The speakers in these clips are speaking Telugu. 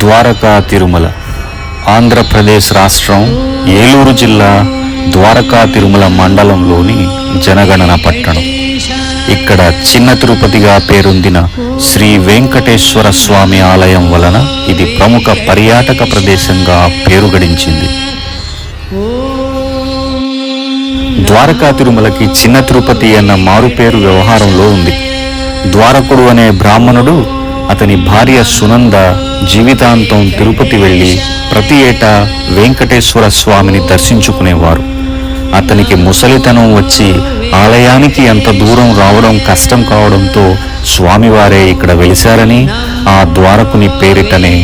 ద్వారకా తిరుమల. ఆంధ్రప్రదేశ్ రాష్ట్రం ఏలూరు జిల్లా ద్వారకా తిరుమల మండలంలోని జనగణన పట్టణం. ఇక్కడ చిన్న తిరుపతిగా పేరొందిన శ్రీ వెంకటేశ్వర స్వామి ఆలయం వలన ఇది ప్రముఖ పర్యాటక ప్రదేశంగా పేరు గడించింది ద్వారకా తిరుమలకి చిన్న తిరుపతి అన్న మారుపేరు వ్యవహారంలో ఉంది. ద్వారకుడు అనే బ్రాహ్మణుడు అతని భార్య సునంద జీవితాంతం తిరుపతి వెళ్ళి ప్రతి ఏటా వెంకటేశ్వర స్వామిని దర్శించుకునేవారు. అతనికి ముసలితనం వచ్చి ఆలయానికి అంత దూరం రావడం కష్టం కావడంతో స్వామివారే ఇక్కడ వెలిశారని ఆ ద్వారకుని పేరిటనే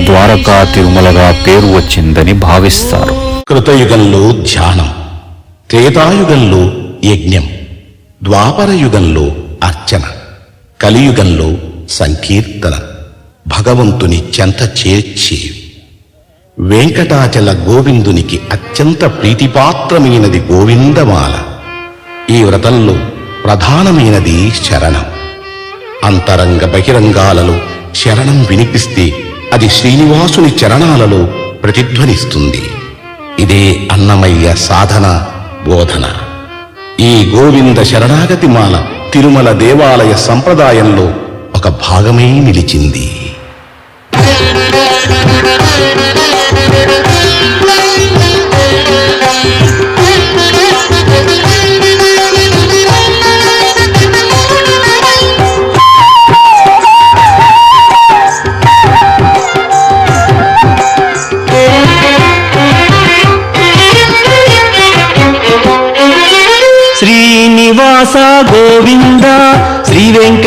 ద్వారకా తిరుమలగా పేరు వచ్చిందని భావిస్తారు. కృతయుగంలో ధ్యానం త్రేతాయుగంలో యజ్ఞం ద్వాపర యుగంలో అర్చన కలియుగంలో సంకీర్తన భగవంతుని చెంత చేర్చి వెంకటాచల గోవిందునికి అత్యంత ప్రీతిపాత్రమైనది గోవిందమాల. ఈ వ్రతంలో ప్రధానమైనది శరణం. అంతరంగ బహిరంగాలలో శరణం వినిపిస్తే అది శ్రీనివాసుని చరణాలలో ప్రతిధ్వనిస్తుంది. ఇదే అన్నమయ్య సాధన బోధన. ఈ గోవింద శరణాగతి మాల తిరుమల దేవాలయ సంప్రదాయంలో ఒక భాగమే నిలిచింది.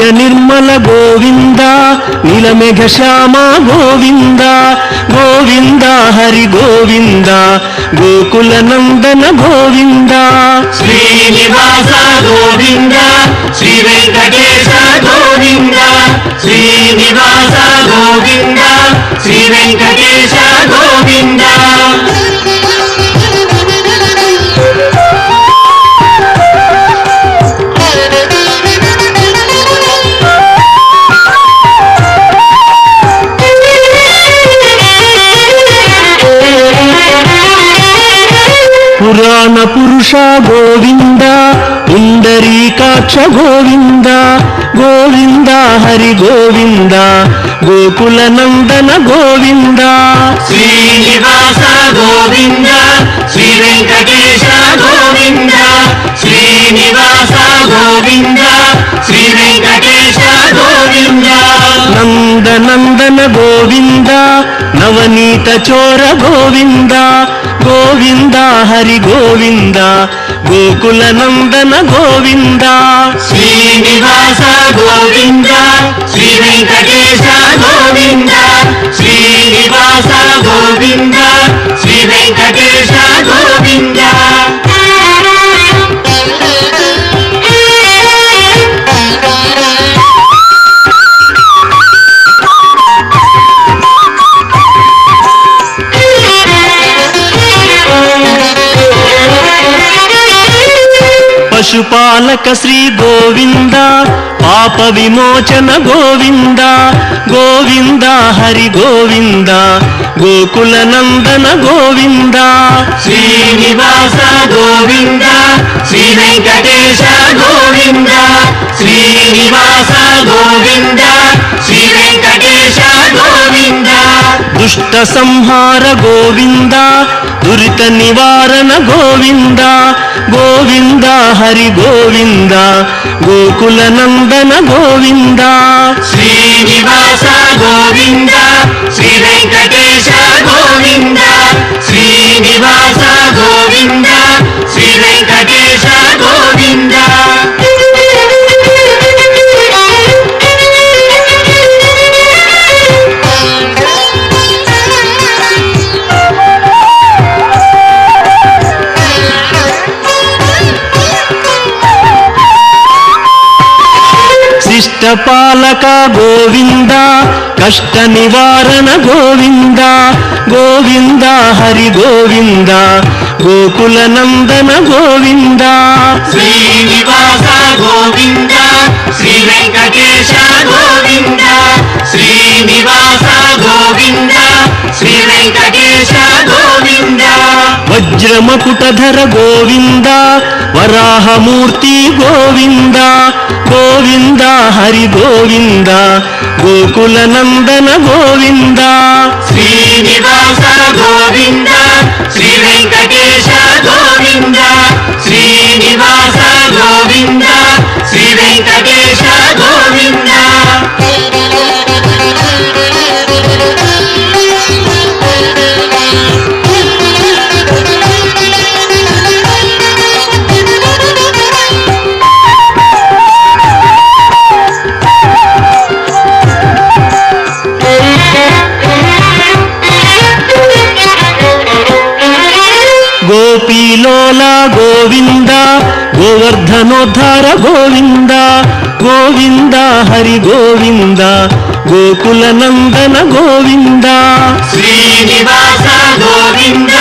నిత్య నిర్మల గోవింద నీలమేఘ శ్యామ గోవింద గోవింద హరి గోవింద గోకుల నందన గోవింద. శ్రీనివాస గోవింద శ్రీ వెంకటేశ గోవింద శ్రీనివాస గోవింద శ్రీ వెంకటేశ గోవింద. పురాణ పురుష గోవింద పుండరీకాక్ష గోవింద గోవింద హరి గోవింద గోకుల నందన గోవింద. శ్రీనివాస గోవింద శ్రీ వెంకటేశ గోవింద శ్రీనివాస గోవింద శ్రీ వెంకటేశ గోవింద. నందనందన గోవింద నవనీత చోర గోవింద గోవింద హరి గోవింద గోకుల నందన గోవింద శ్రీనివాస గోవింద శ్రీ వెంకటేశ గోవింద శ్రీనివాస గోవింద శ్రీ వెంకటేశ గోవింద పశుపాలక శ్రీ గోవింద పాప విమోచన గోవింద గోవింద హరి గోవింద గోకుల నందన గోవింద. శ్రీనివాస గోవింద శ్రీ వెంకటేశ గోవింద శ్రీనివాస గోవింద శ్రీ వెంకటేశ గోవింద. దుష్ట సంహార గోవింద దురిత నివారణ గోవింద గోవింద హరి గోవింద గోకుల నందన గోవింద. శ్రీనివాస గోవింద శ్రీ వెంకటేశ గోవింద శ్రీనివాస గోవింద శ్రీ వెంకటేశ గోవింద. కష్టపాలక గోవింద కష్ట నివారణ గోవింద గోవింద హరి గోవింద గోకుల నందన గోవింద. శ్రీనివాస గోవింద శ్రీ వెంకటేశ గోవింద శ్రీనివాస గోవింద శ్రీ వజ్రమకుటధర గోవింద వరాహమూర్తి గోవింద గోవింద హరి గోవింద గోకుల నందన గోవింద శ్రీనివాస గోవింద శ్రీ వెంకటేశ గోవింద. గోపీలోల గోవింద గోవర్ధనోద్ధార గోవింద గోవింద హరి గోవింద గోకుల నందన గోవింద. శ్రీనివాస గోవింద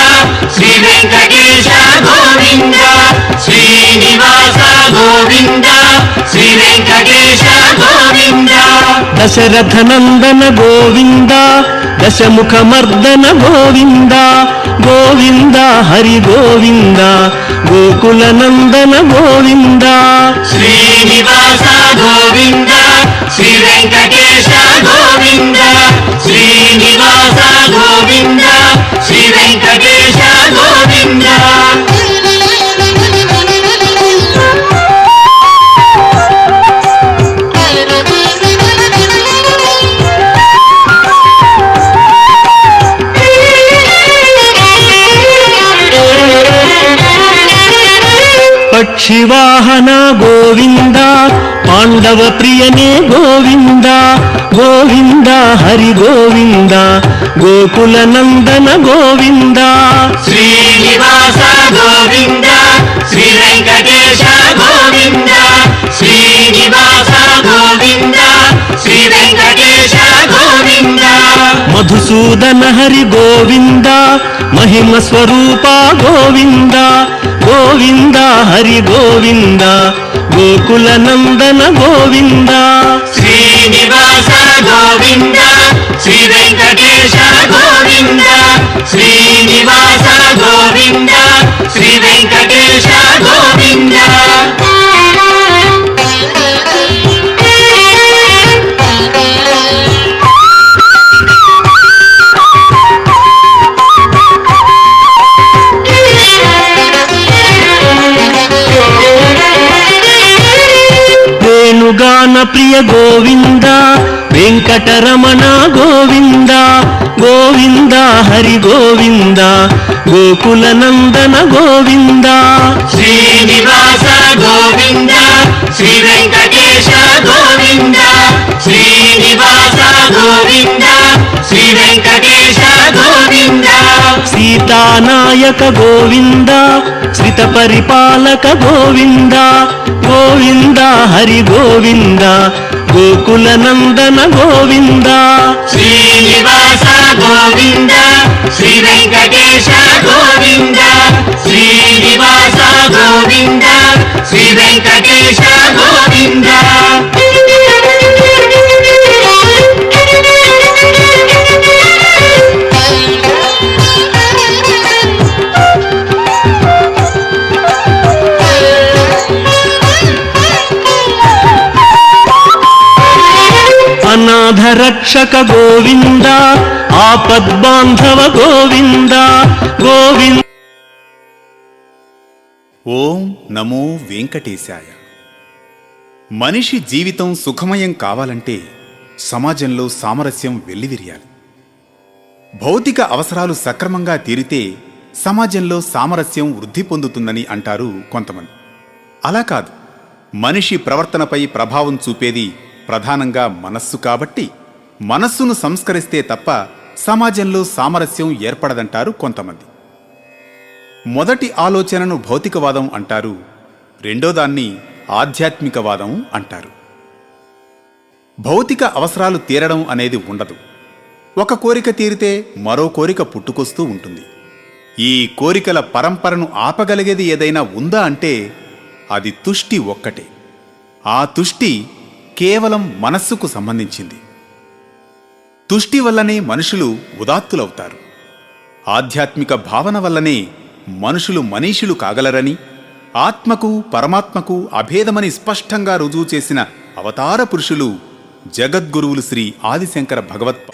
శ్రీ వెంకటేశ గోవింద శ్రీనివాస గోవింద శ్రీ వెంకటేశ గోవింద. దశరథ నందన గోవింద దశముఖ మర్దన గోవింద గోవింద హరి గోవింద గోకుల నందన గోవింద. శ్రీనివాస గోవింద. పక్షివాహన గోవింద పాండవ ప్రియనే గోవింద గోవింద హరి గోవింద గోకుల నందన గోవింద శ్రీనివాస గోవింద శ్రీ వెంకటేశ గోవింద శ్రీనివాస గోవింద శ్రీ వెంకటేశ గోవింద మధుసూదన హరి గోవింద మహిమ స్వరూప గోవింద గోవింద హరి గోవింద గోకుల నందన గోవింద. శ్రీనివాస గోవింద శ్రీ వెంకటేశ గోవింద శ్రీనివాస గోవింద శ్రీ వెంకటేశ గోవింద వెంకటరమణ గోవింద గోవింద హరి గోవింద గోకుల నందన గోవింద. శ్రీనివాస గోవింద శ్రీ వెంకటేశ గోవింద శ్రీనివాస గోవింద శ్రీ వెంకటేశ గోవింద. సీతానాయక గోవింద శ్రిత పరిపాలక గోవింద గోవింద హరి గోవింద గోకుల నందన గోవింద. శ్రీనివాస గోవింద శ్రీ వెంకటేశ గోవింద శ్రీనివాస గోవింద శ్రీ వెంకటేశ గోవింద. రక్షక గోవింద ఆపద్బాంధవ గోవింద గోవింద ఓం నమో వెంకటేశాయ. మనిషి జీవితం సుఖమయం కావాలంటే సమాజంలో సామరస్యం వెల్లివిరియాలి. భౌతిక అవసరాలు సక్రమంగా తీరితే సమాజంలో సామరస్యం వృద్ధి పొందుతుందని అంటారు కొంతమంది. అలా కాదు మనిషి ప్రవర్తనపై ప్రభావం చూపేది ప్రధానంగా మనస్సు కాబట్టి మనస్సును సంస్కరిస్తే తప్ప సమాజంలో సామరస్యం ఏర్పడదంటారు కొంతమంది. మొదటి ఆలోచనను భౌతికవాదం అంటారు రెండోదాన్ని ఆధ్యాత్మికవాదం అంటారు. భౌతిక అవసరాలు తీరడం అనేది ఉండదు. ఒక కోరిక తీరితే మరో కోరిక పుట్టుకొస్తూ ఉంటుంది. ఈ కోరికల పరంపరను ఆపగలిగేది ఏదైనా ఉందా అంటే అది తుష్టి ఒక్కటే. ఆ తుష్టి కేవలం మనస్సుకు సంబంధించింది. తుష్టి వల్లనే మనుషులు ఉదాత్తులవుతారు. ఆధ్యాత్మిక భావన వల్లనే మనుషులు మనీషులు కాగలరని ఆత్మకు పరమాత్మకు అభేదమని స్పష్టంగా రుజువు చేసిన అవతార పురుషులు జగద్గురువులు శ్రీ ఆదిశంకర భగవత్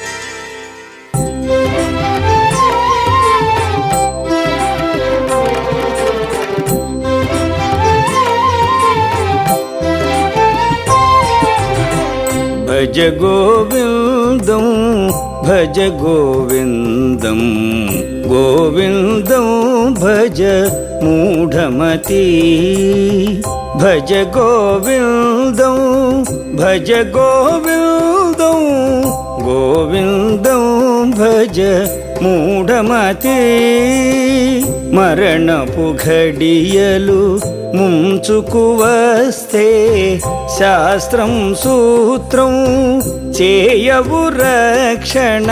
భజ గోవిందం భజ గోవిందం. గోవిందం భజ మూఢమతి. భజ గోవిందం భజ గోవిందం. గోవిందం భజ మూఢమతి. మరణపు ఘడియలు ముంచుకు వస్తే శాస్త్రం సూత్రం చేయవు రక్షణ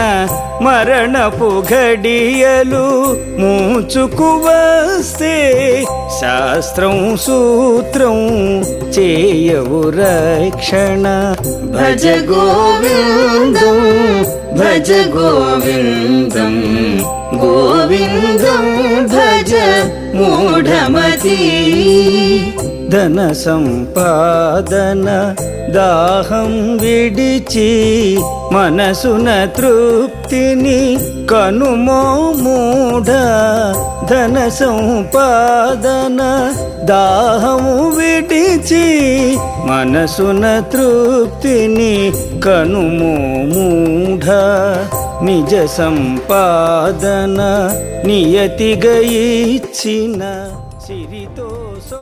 మరణపు ఘడియలు మూచుకు వస్తే శాస్త్రం సూత్రం చేయవు రక్షణ. భజ గోవిందం భజ గోవిందం గోవిందం భజ మూఢమతి. ధన సంపాదన దాహం విడిచి మనసున తృప్తిని కనుమో మూఢ ధన సంపాదన. దాహము విడిచి మనసున తృప్తిని కనుమో మూఢ నిజ సంపాదన నియతిగా ఇచ్చిన